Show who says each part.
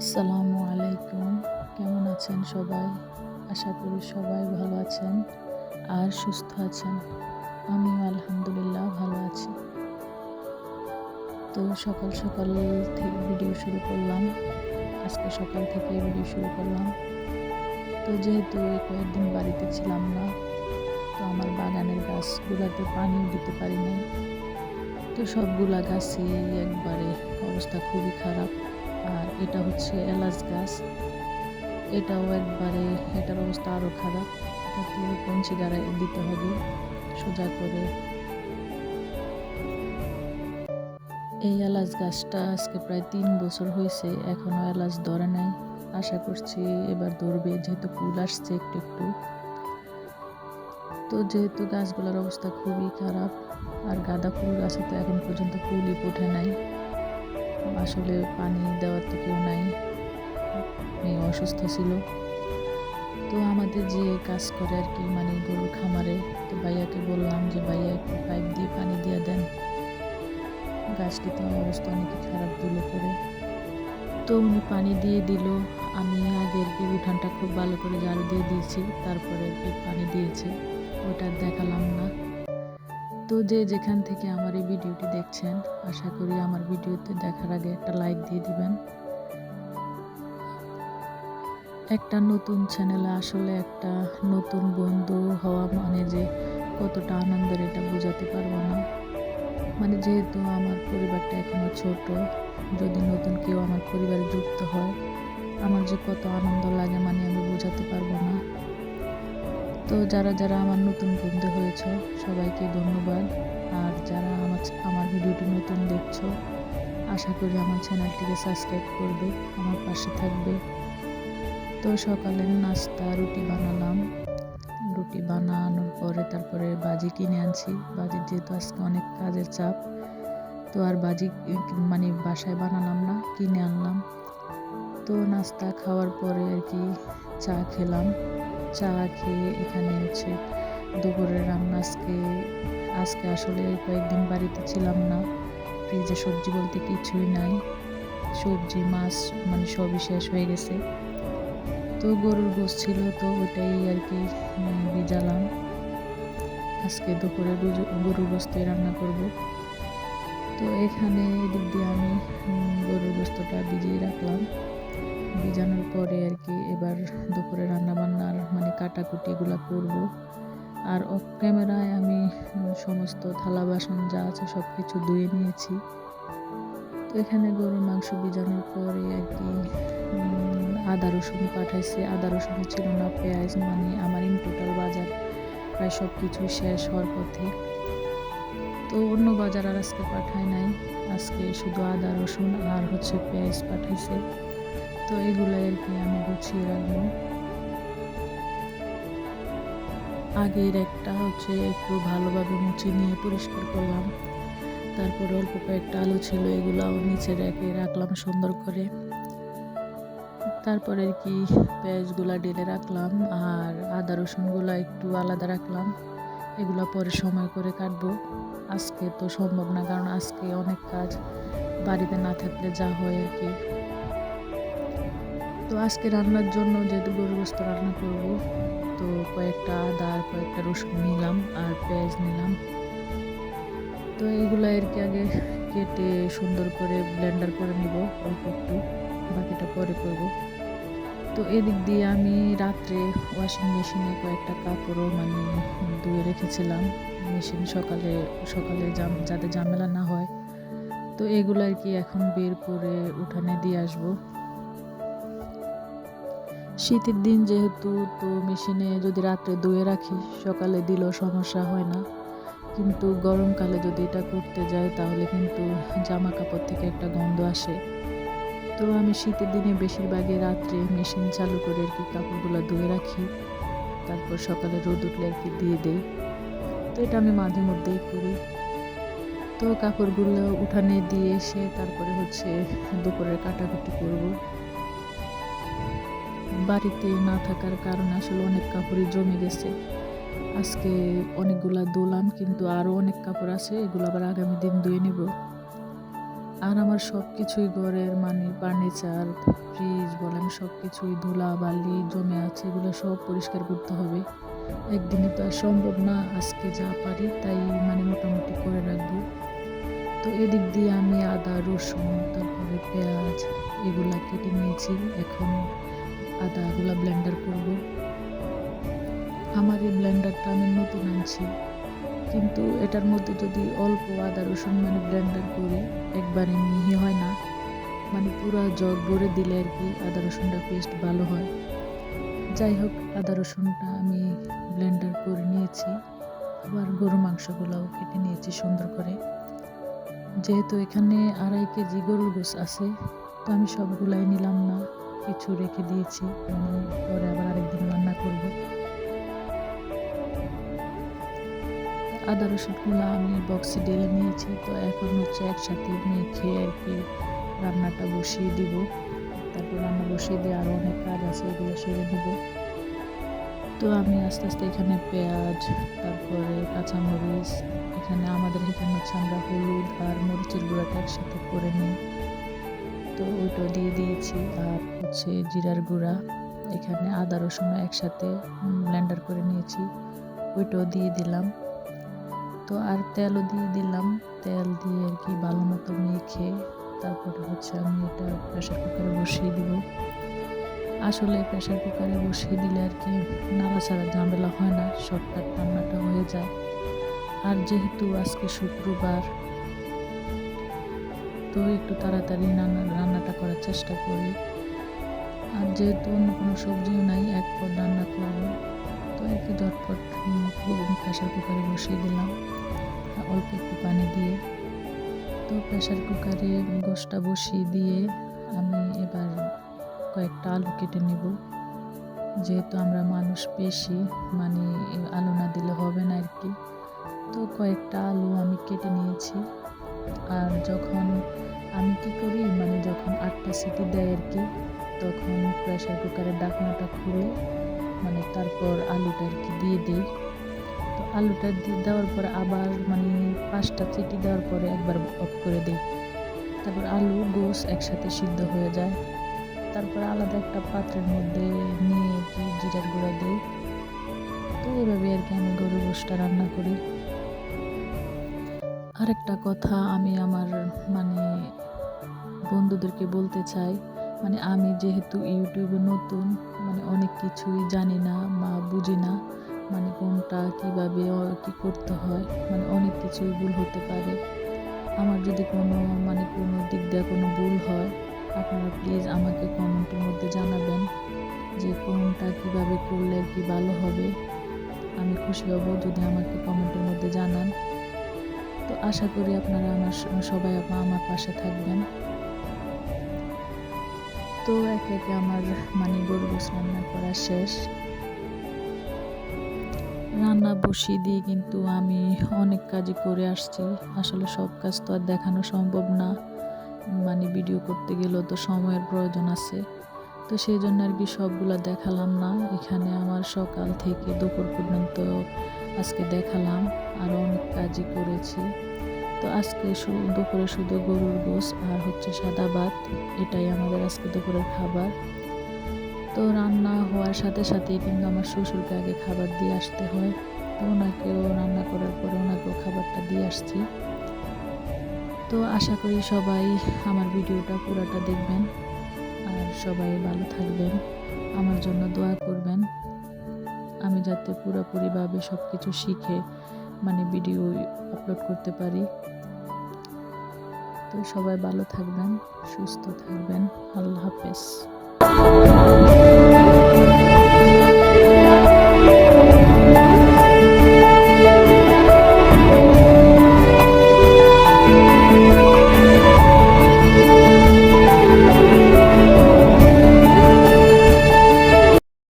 Speaker 1: আসসালামু আলাইকুম। কেমন আছেন সবাই? আশা করি সবাই ভালো আছেন আর সুস্থ আছেন। আমিও আলহামদুলিল্লাহ ভালো আছি। তো সকাল সকাল থেকে ভিডিও শুরু করলাম। আজকে সকাল থেকে ভিডিও শুরু করলাম। তো যেহেতু এই কয়েকদিন বাড়িতে ছিলাম না, তো আমার বাগানের গাছগুলোতে পানিও দিতে পারিনি তো সবগুলা গাছই একবারে অবস্থা খুবই খারাপ। আর এটা হচ্ছে এলাচ গাছ। এটাও একবারে এটার অবস্থা আরও খারাপ। এটাতে কঞ্চি দ্বারা দিতে হবে, সোজা করে। এই এলাচ গাছটা আজকে প্রায় তিন বছর হয়েছে এখনও এলাচ ধরে নাই। আশা করছি এবার ধরবে, যেহেতু ফুল আসছে একটু একটু। তো যেহেতু গাছগুলোর অবস্থা খুবই খারাপ, আর গাঁদা ফুল গাছে তো এখন পর্যন্ত ফুলই ওঠে নাই। আসলে পানি দেওয়ার তো কেউ নাই। মেয়ে অসুস্থ ছিল। তো আমাদের যে কাজ করে আর কি মানে গরুর খামারে, তো ভাইয়াকে বললাম যে, ভাইয়া, একটু পাইপ দিয়ে পানি দিয়ে দেন। গাছটি তো অবস্থা অনেক খারাপ দিল করে তো উনি পানি দিয়ে দিল। আমি আগে আর কি উঠানটা খুব ভালো করে জাল দিয়ে দিয়েছি, তারপরে আর কি পানি দিয়েছে। ওটা দেখালাম না। তো যে যেখান থেকে আমার এই ভিডিওটি দেখছেন, আশা করি আমার ভিডিওতে দেখার আগে একটা লাইক দিয়ে দিবেন। একটা নতুন চ্যানেলে আসলে একটা নতুন বন্ধু হওয়া মানে যে কতটা আনন্দের এটা বোঝাতে পারব না। মানে যেহেতু আমার পরিবারটা এখনও ছোট, যদি নতুন কেউ আমার পরিবারে যুক্ত হয়, আমার যে কত আনন্দ লাগে মানে আমি বোঝাতে পারব না। তো যারা যারা আমার নতুন বন্ধু হয়েছ, সবাইকে ধন্যবাদ। আর যারা আমার আমার ভিডিওটি নতুন দেখছ, আশা করি আমার চ্যানেলটিকে সাবস্ক্রাইব করবে, আমার পাশে থাকবে। তো সকালের নাস্তা, রুটি বানালাম। রুটি বানানোর পরে তারপরে বাজি কিনে আনছি। বাজির যেহেতু আজকে অনেক কাজের চাপ, তো আর বাজি মানে বাসায় বানালাম না, কিনে আনলাম। তো নাস্তা খাওয়ার পরে আর কি চা খেলাম। চা খেয়ে এখানে হচ্ছে দুপুরের রান্না আজকে আজকে আসলে কয়েকদিন বাড়িতে ছিলাম না। ফ্রিজে সবজি বলতে কিছুই নাই। সবজি, মাছ মানে সবই শেষ হয়ে গেছে। তো গরুর গোস ছিল তো ওইটাই আর কি ভিজালাম। আজকে দুপুরে গরুর গোস্তই রান্না করব। তো এখানে এদিক দিয়ে আমি গরুর গোস্তটা ভিজিয়ে রাখলাম। ভিজানোর পরে আর কি এবার দুপুরে রান্না বান্নার মানে কাটাকুটি এগুলো করব। আর অফ ক্যামেরায় আমি সমস্ত থালা, বাসন যা আছে সব কিছু ধুয়ে নিয়েছি। তো এখানে গরুর মাংস ভিজানোর পরে আর কি আদা, রসুন পাঠাইছে। আদা, রসুন ছিল না, পেঁয়াজ মানে আমার ইন টোটাল বাজার প্রায় সব কিছু শেষ হওয়ার পথে। তো অন্য বাজার আর আজকে পাঠায় নাই। আজকে শুধু আদা, রসুন আর হচ্ছে পেঁয়াজ পাঠাইছে। তো এগুলো আর কি আমি গুছিয়ে রাখব। আগের একটা হচ্ছে একটু ভালোভাবে মুছে নিয়ে পরিষ্কার করলাম। তারপর অল্প কয়েকটা আলু ছিল, এগুলাও নিচে রেখে রাখলাম সুন্দর করে। তারপরে আর কি পেঁয়াজগুলা ডেলে রাখলাম আর আদা রসুনগুলো একটু আলাদা রাখলাম। এগুলো পরে সময় করে কাটবো। আজকে তো সম্ভব না, কারণ আজকে অনেক কাজ, বাড়িতে না থাকলে যা হয় আর কি। তো আজকে রান্নার জন্য যেহেতু গরু গোস্ত রান্না করব, তো কয়েকটা আদা আর কয়েকটা রসুন নিলাম আর পেঁয়াজ নিলাম। তো এইগুলো আর কি আগে কেটে সুন্দর করে ব্লেন্ডার করে নিব, অল্প একটু, বাকিটা পরে করব। তো এদিক দিয়ে আমি রাত্রে ওয়াশিং মেশিনে কয়েকটা কাপড়ও মানে ধুয়ে রেখেছিলাম। মেশিন সকালে সকালে জাম, যাতে ঝামেলা না হয়। তো এগুলো আর কি এখন বের করে উঠানে দিয়ে আসব। শীতের দিন যেহেতু, তো মেশিনে যদি রাত্রে ধুয়ে রাখি, সকালে দিলেও সমস্যা হয় না। কিন্তু গরমকালে যদি এটা করতে যাই, তাহলে কিন্তু জামা কাপড় থেকে একটা গন্ধ আসে। তো আমি শীতের দিনে বেশিরভাগই রাত্রে মেশিন চালু করে আর কি কাপড়গুলো ধুয়ে রাখি। তারপর সকালে রোদ উঠলে আর কি দিয়ে দেই। তো এটা আমি মাঝে মধ্যেই করি। তো কাপড়গুলো উঠানে দিয়ে এসে তারপরে হচ্ছে দুপুরের কাটাকুটি করব। বাড়িতে না থাকার কারণে আসলে অনেক কাপড়ই জমে গেছে। আজকে অনেকগুলা দোলাম, কিন্তু আরও অনেক কাপড় আছে, এগুলো আবার আগামী দিন ধুয়ে নেব। আর আমার সব কিছুই ঘরের মানে ফার্নিচার, ফ্রিজ বলেন সব কিছুই ধুলা, বালি জমে আছে, এগুলো সব পরিষ্কার করতে হবে। একদিনে তো আর সম্ভব না, আজকে যা পারি তাই মানে মোটামুটি করে রাখব। তো এদিক দিয়ে আমি আদা, রসুন, তারপরে পেঁয়াজ, এগুলা কেটে নিয়েছি, এখন আদাগুলা ব্লেন্ডার করব। আমার এই ব্লেন্ডারটা আমি নতুন আনছি। কিন্তু এটার মধ্যে যদি অল্প আদা রসুন মানে ব্লেন্ডার করি, একবারে মিহি হয় না। মানে পুরো জগ ভরে দিলে আর কি আদা রসুনটা পেস্ট ভালো হয়। যাই হোক, আদা রসুনটা আমি ব্লেন্ডার করে নিয়েছি। আবার গরু মাংসগুলোও কেটে নিয়েছি সুন্দর করে। যেহেতু এখানে আড়াই কেজি গরুর গোস আছে, তো আমি সবগুলাই নিলাম না। কিছু রেখে দিয়েছি মানে পরে আবার আরেকদিন রান্না করব। আদা রসুনগুলো আমি বক্সে ঢেলে নিয়েছি, তো এখন হচ্ছে একসাথে মেখে আর কি রান্নাটা বসিয়ে দিব। তারপর রান্না বসিয়ে দিয়ে আরও অনেক কাজ আছে, এগুলো সেরে নেব। তো আমি আস্তে আস্তে এখানে পেঁয়াজ, তারপরে কাঁচামরিচ, এখানে আমাদের এখানে হচ্ছে আমরা হলুদ আর মরিচের গুঁড়াটা একসাথে করে নিই। তো ওইটা দিয়ে দিয়েছি। আর হচ্ছে জিরার গুঁড়া, এখানে আদা, রসুন একসাথে ব্লেন্ডার করে নিয়েছি। ওইটাও দিয়ে দিলাম। তো আর তেলও দিয়ে দিলাম। তেল দিয়ে আর কি ভালো মতো মেখে তারপরে হচ্ছে আমি এটা প্রেশার কুকারে বসিয়ে দিব। আসলে প্রেশার কুকারে বসিয়ে দিলে আর কি নাড়াচাড়া ঝামেলা হয় না, শর্টকাট রান্নাটা হয়ে যায়। আর যেহেতু আজকে শুক্রবার তো একটু তাড়াতাড়ি রান্না, রান্নাটা করার চেষ্টা করি। আর যেহেতু অন্য কোনো সবজিও নাই, এক পদ রান্না করব। তো কি ঝটপট প্রেশার কুকারে বসিয়ে দিলাম। অল্প একটু পানি দিয়ে। তো প্রেশার কুকারে গোসটা বসিয়ে দিয়ে আমি এবার কয়েকটা আলু কেটে নেব। যেহেতু আমরা মানুষ বেশি মানে আলু না দিলে হবে না আর কি তো কয়েকটা আলু আমি কেটে নিয়েছি। আর যখন আমি কি করি মানে যখন আটটা সিটি দেয় আর কি, তখন প্রেশার কুকারের ডাকনাটা খুলে মানে তারপর আলুটা আর কি দিয়ে দিই। তো আলুটা দিয়ে দেওয়ার পর আবার মানে পাঁচটা সিটি দেওয়ার পরে একবার অফ করে দিই। তারপর আলু গোস একসাথে সিদ্ধ হয়ে যায়। তারপর আলাদা একটা পাত্রের মধ্যে নিয়ে কি জিরার গুঁড়া দিই। তো এইভাবে আর কি আমি গরু গোসটা রান্না করি। আরেকটা কথা আমি আমার মানে বন্ধুদেরকে বলতে চাই। মানে আমি যেহেতু ইউটিউবে নতুন মানে অনেক কিছুই জানি না বা বুঝি না মানে কোনটা কীভাবে কী করতে হয় মানে অনেক কিছুই ভুল হতে পারে। আমার যদি কোনো মানে কোনো দিক দিয়ে কোনো ভুল হয়, আপনারা প্লিজ আমাকে কমেন্টের মধ্যে জানাবেন যে কোনটা কীভাবে করলে কি ভালো হবে। আমি খুশি হব যদি আমাকে কমেন্টের মধ্যে জানান। তো আশা করি আপনারা আমার সবাই আমার পাশে থাকবেন। তো একে একে আমার মানে গরু গোস রান্না করা শেষ। রান্না বসিয়ে দিয়ে কিন্তু আমি অনেক কাজই করে আসছি। আসলে সব কাজ তো আর দেখানো সম্ভব না। মানে ভিডিও করতে গেলেও তো সময়ের প্রয়োজন আছে। তো সেই জন্য আর কি সবগুলো দেখালাম না। এখানে আমার সকাল থেকে দুপুর পর্যন্ত আজকে দেখালাম আরও অনেক কাজই করেছি। তো আজকে দুপুরে শুধু গরুর গোস আর হচ্ছে সাদা ভাত, এটাই আমাদের আজকে দুপুরের খাবার। তো রান্না হওয়ার সাথে সাথে কিন্তু আমার শ্বশুরকে আগে খাবার দিয়ে আসতে হয়। তো ওনাকেও রান্না করার পরে ওনাকেও খাবারটা দিয়ে আসছি। তো আশা করি সবাই আমার ভিডিওটা পুরাটা দেখবেন। আর সবাই ভালো থাকবেন। আমার জন্য দোয়া করবেন। আমি যাতে পুরোপুরিভাবে সব কিছু শিখে মানে ভিডিও আপলোড করতে পারি। তো সবাই ভালো থাকবেন, সুস্থ থাকবেন। আল্লাহ হাফেজ।